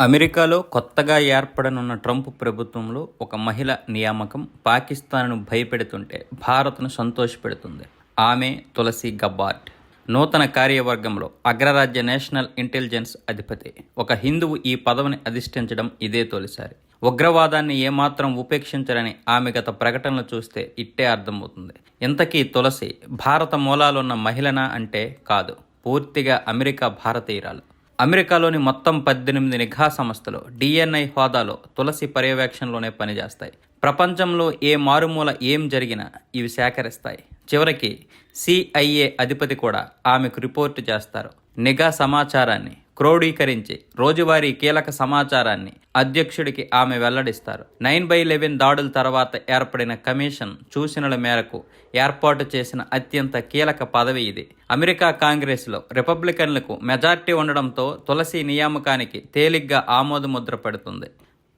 అమెరికాలో కొత్తగా ఏర్పడనున్న ట్రంప్ ప్రభుత్వంలో ఒక మహిళ నియామకం పాకిస్తాన్ను భయపెడుతుంటే భారత్ను సంతోషపెడుతుంది. ఆమె తులసి గబ్బార్డ్. నూతన కార్యవర్గంలో అగ్రరాజ్య నేషనల్ ఇంటెలిజెన్స్ అధిపతి. ఒక హిందువు ఈ పదవిని అధిష్ఠించడం ఇదే తొలిసారి. ఉగ్రవాదాన్ని ఏమాత్రం ఉపేక్షించరని ఆమె గత ప్రకటనలు చూస్తే ఇట్టే అర్థమవుతుంది. ఇంతకీ తులసి భారత మూలాలున్న మహిళనా అంటే కాదు. పూర్తిగా అమెరికా భారతీయురాలు. అమెరికాలోని మొత్తం పద్దెనిమిది నిఘా సంస్థలు డిఎన్ఐ హోదాలో తులసి పర్యవేక్షణలోనే పనిచేస్తాయి. ప్రపంచంలో ఏ మారుమూల ఏం జరిగినా ఇవి సేకరిస్తాయి. చివరికి సిఐఏ అధిపతి కూడా ఆమెకు రిపోర్టు చేస్తారు. నిఘా సమాచారాన్ని క్రోడీకరించి రోజువారీ కీలక సమాచారాన్ని అధ్యక్షుడికి ఆమె వెల్లడిస్తారు. నైన్ బై లెవెన్ దాడుల తర్వాత ఏర్పడిన కమిషన్ సూచనల మేరకు ఏర్పాటు చేసిన అత్యంత కీలక పదవి ఇది. అమెరికా కాంగ్రెస్లో రిపబ్లికన్లకు మెజార్టీ ఉండడంతో తులసి నియామకానికి తేలిగ్గా ఆమోదముద్ర పడుతుంది.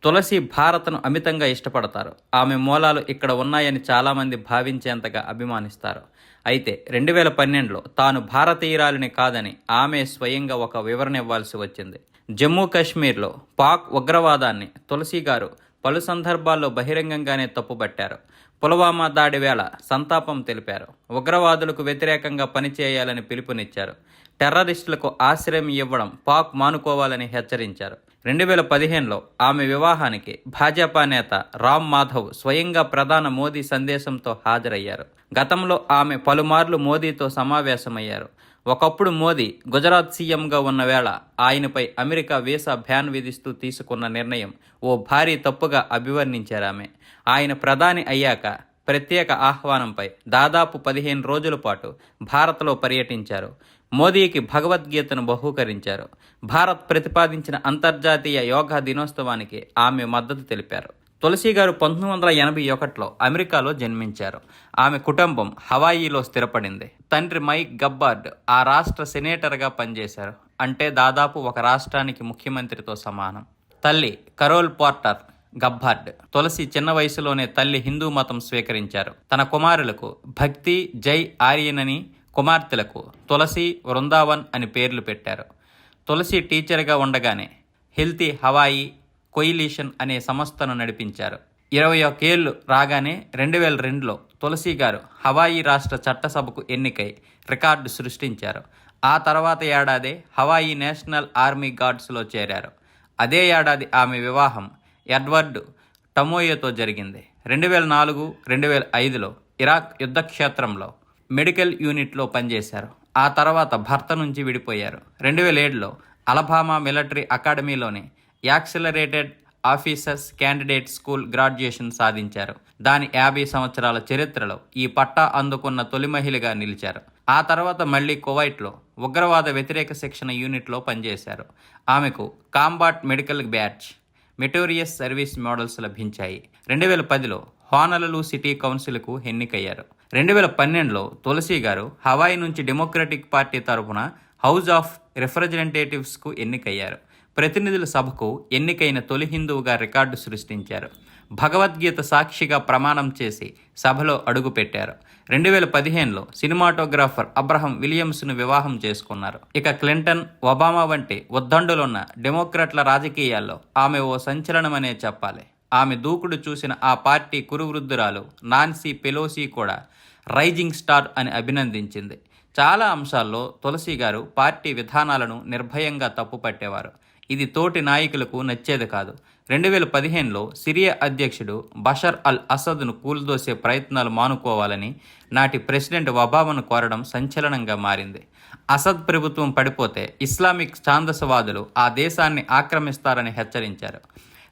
తులసి భారత్ను అమితంగా ఇష్టపడతారు. ఆమె మూలాలు ఇక్కడ ఉన్నాయని చాలామంది భావించేంతగా అభిమానిస్తారు. అయితే రెండు వేల పన్నెండులో తాను భారతీయురాలిని కాదని ఆమె స్వయంగా ఒక వివరణ ఇవ్వాల్సి వచ్చింది. జమ్మూ కాశ్మీర్లో పాక్ ఉగ్రవాదాన్ని తులసి గారు పలు సందర్భాల్లో బహిరంగంగానే తప్పుపట్టారు. పులవామా దాడి వేళ సంతాపం తెలిపారు. ఉగ్రవాదులకు వ్యతిరేకంగా పనిచేయాలని పిలుపునిచ్చారు. టెర్రరిస్టులకు ఆశ్రయం ఇవ్వడం పాక్ మానుకోవాలని హెచ్చరించారు. రెండు వేల పదిహేనులో ఆమె వివాహానికి భాజపా నేత రామ్ మాధవ్ స్వయంగా ప్రధాన మోదీ సందేశంతో హాజరయ్యారు. గతంలో ఆమె పలుమార్లు మోదీతో సమావేశమయ్యారు. ఒకప్పుడు మోదీ గుజరాత్ సీఎంగా ఉన్న వేళ ఆయనపై అమెరికా వీసా బ్యాన్ విధిస్తూ తీసుకున్న నిర్ణయం ఓ భారీ తప్పుగా అభివర్ణించారు ఆమె. ఆయన ప్రధాని అయ్యాక ప్రత్యేక ఆహ్వానంపై దాదాపు పదిహేను రోజుల పాటు భారత్లో పర్యటించారు. మోదీకి భగవద్గీతను బహూకరించారు. భారత్ ప్రతిపాదించిన అంతర్జాతీయ యోగా దినోత్సవానికి ఆమె మద్దతు తెలిపారు. తులసి గారు పంతొమ్మిది వందల ఎనభై ఒకటిలో అమెరికాలో జన్మించారు. ఆమె కుటుంబం హవాయిలో స్థిరపడింది. తండ్రి మైక్ గబ్బార్డ్ ఆ రాష్ట్ర సెనేటర్గా పనిచేశారు. అంటే దాదాపు ఒక రాష్ట్రానికి ముఖ్యమంత్రితో సమానం. తల్లి కరోల్ పోర్టర్ గబ్బార్డ్ తులసి చిన్న వయసులోనే తల్లి హిందూ మతం స్వీకరించారు. తన కుమారులకు భక్తి జై ఆర్యన్ అని కుమార్తెలకు తులసి వృందావన్ అని పేర్లు పెట్టారు. తులసి టీచర్గా ఉండగానే హెల్తీ హవాయి కొయిలీషన్ అనే సంస్థను నడిపించారు. ఇరవై ఒకేళ్ళు రాగానే రెండు వేల రెండులో తులసి గారు హవాయి రాష్ట్ర చట్టసభకు ఎన్నికై రికార్డు సృష్టించారు. ఆ తర్వాత ఏడాదే హవాయి నేషనల్ ఆర్మీ గార్డ్స్లో చేరారు. అదే ఏడాది ఆమె వివాహం ఎడ్వర్డ్ టమోయోతో జరిగింది. రెండు వేల నాలుగు రెండు వేల ఐదులో ఇరాక్ యుద్ధక్షేత్రంలో మెడికల్ యూనిట్లో పనిచేశారు. ఆ తర్వాత భర్త నుంచి విడిపోయారు. రెండు వేల ఏడులో Alabama military అకాడమీలోని accelerated officers candidate school graduation సాధించారు. దాని యాభై సంవత్సరాల చరిత్రలో ఈ పట్టా అందుకున్న తొలి మహిళగా నిలిచారు. ఆ తర్వాత మళ్ళీ కువైట్లో ఉగ్రవాద వ్యతిరేక శిక్షణ యూనిట్లో పనిచేశారు. ఆమెకు combat medical badge meritorious service medals లభించాయి. రెండు వేల పదిలో హోనలలు సిటీ కౌన్సిల్కు ఎన్నికయ్యారు. రెండు వేల పన్నెండులో తులసి గారు హవాయి నుంచి డెమోక్రటిక్ పార్టీ తరఫున హౌస్ ఆఫ్ రిప్రజెంటేటివ్స్కు ఎన్నికయ్యారు. ప్రతినిధుల సభకు ఎన్నికైన తొలి హిందువుగా రికార్డు సృష్టించారు. భగవద్గీత సాక్షిగా ప్రమాణం చేసి సభలో అడుగుపెట్టారు రెండు వేల పదిహేనులో సినిమాటోగ్రాఫర్ అబ్రహం విలియమ్స్ను వివాహం చేసుకున్నారు. ఇక క్లింటన్ ఒబామా వంటి ఉద్దండులున్న డెమోక్రాట్ల రాజకీయాల్లో ఆమె ఓ సంచలనమనే చెప్పాలి. ఆమె దూకుడు చూసిన ఆ పార్టీ కురువృద్ధురాలు నాన్సీ పెలోసీ కూడా రైజింగ్ స్టార్ అని అభినందించింది. చాలా అంశాల్లో తులసి గారు పార్టీ విధానాలను నిర్భయంగా తప్పుపట్టేవారు ఇది తోటి నాయకులకు నచ్చేది కాదు. రెండు వేల పదిహేనులో సిరియా అధ్యక్షుడు బషర్ అల్ అసద్ను కూల్దోసే ప్రయత్నాలు మానుకోవాలని నాటి ప్రెసిడెంట్ ఒబామాను కోరడం సంచలనంగా మారింది. అసద్ ప్రభుత్వం పడిపోతే ఇస్లామిక్ ఛాందసవాదులు ఆ దేశాన్ని ఆక్రమిస్తారని హెచ్చరించారు.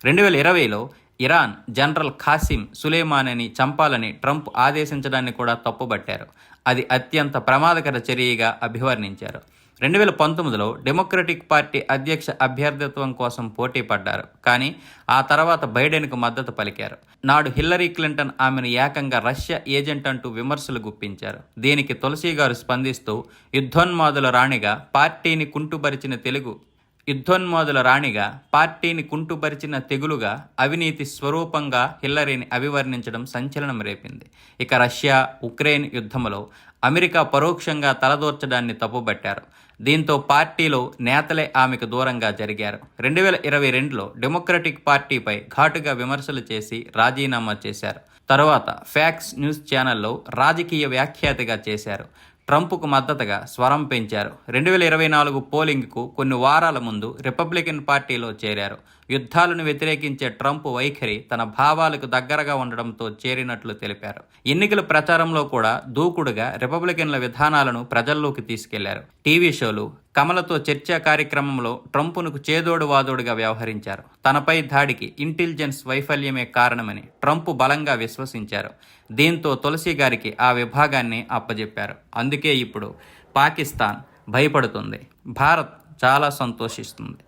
రెండు వేల ఇరవైలో ఇరాన్ జనరల్ ఖాసిం సులేమానని చంపాలని ట్రంప్ ఆదేశించడాన్ని కూడా తప్పుబట్టారు. అది అత్యంత ప్రమాదకర చర్యగా అభివర్ణించారు. రెండు వేల పంతొమ్మిదిలో డెమోక్రటిక్ పార్టీ అధ్యక్ష అభ్యర్థిత్వం కోసం పోటీ పడ్డారు. కానీ ఆ తర్వాత బైడెన్కు మద్దతు పలికారు. నాడు హిల్లరీ క్లింటన్ ఆమెను ఏకంగా రష్యా ఏజెంట్ అంటూ విమర్శలు గుప్పించారు. దీనికి తులసి గారు స్పందిస్తూ యుద్ధోన్మాదుల రాణిగా పార్టీని కుంటుపరిచిన తెలుగు యుద్ధోన్మాదుల రాణిగా పార్టీని కుంటుపరిచిన తెగులుగా అవినీతి స్వరూపంగా హిల్లరీని అభివర్ణించడం సంచలనం రేపింది. ఇక రష్యా ఉక్రెయిన్ యుద్ధంలో అమెరికా పరోక్షంగా తలదూర్చడాన్ని తప్పుబట్టారు. దీంతో పార్టీలో నేతలే ఆమెకు దూరంగా జరిగారు. రెండు వేల ఇరవై రెండులో డెమోక్రటిక్ పార్టీపై ఘాటుగా విమర్శలు చేసి రాజీనామా చేశారు. తరువాత ఫ్యాక్స్ న్యూస్ ఛానల్లో రాజకీయ వ్యాఖ్యాతగా చేశారు. ట్రంప్కు మద్దతుగా స్వరం పెంచారు. రెండు వేల ఇరవై నాలుగు పోలింగ్కు కొన్ని వారాల ముందు రిపబ్లికన్ పార్టీలో చేరారు. యుద్ధాలను వ్యతిరేకించే ట్రంప్ వైఖరి తన భావాలకు దగ్గరగా ఉండడంతో చేరినట్లు తెలిపారు. ఎన్నికల ప్రచారంలో కూడా దూకుడుగా రిపబ్లికన్ల విధానాలను ప్రజల్లోకి తీసుకెళ్ళారు. టీవీ షోలు కమలతో చర్చా కార్యక్రమంలో ట్రంప్ను చేదోడు వాదోడుగా వ్యవహరించారు. తనపై దాడికి ఇంటెలిజెన్స్ వైఫల్యమే కారణమని ట్రంప్ బలంగా విశ్వసించారు. దీంతో తులసి గారికి ఆ విభాగాన్ని అప్పజెప్పారు. అందుకే ఇప్పుడు పాకిస్తాన్ భయపడుతుంది. భారత్ చాలా సంతోషిస్తుంది.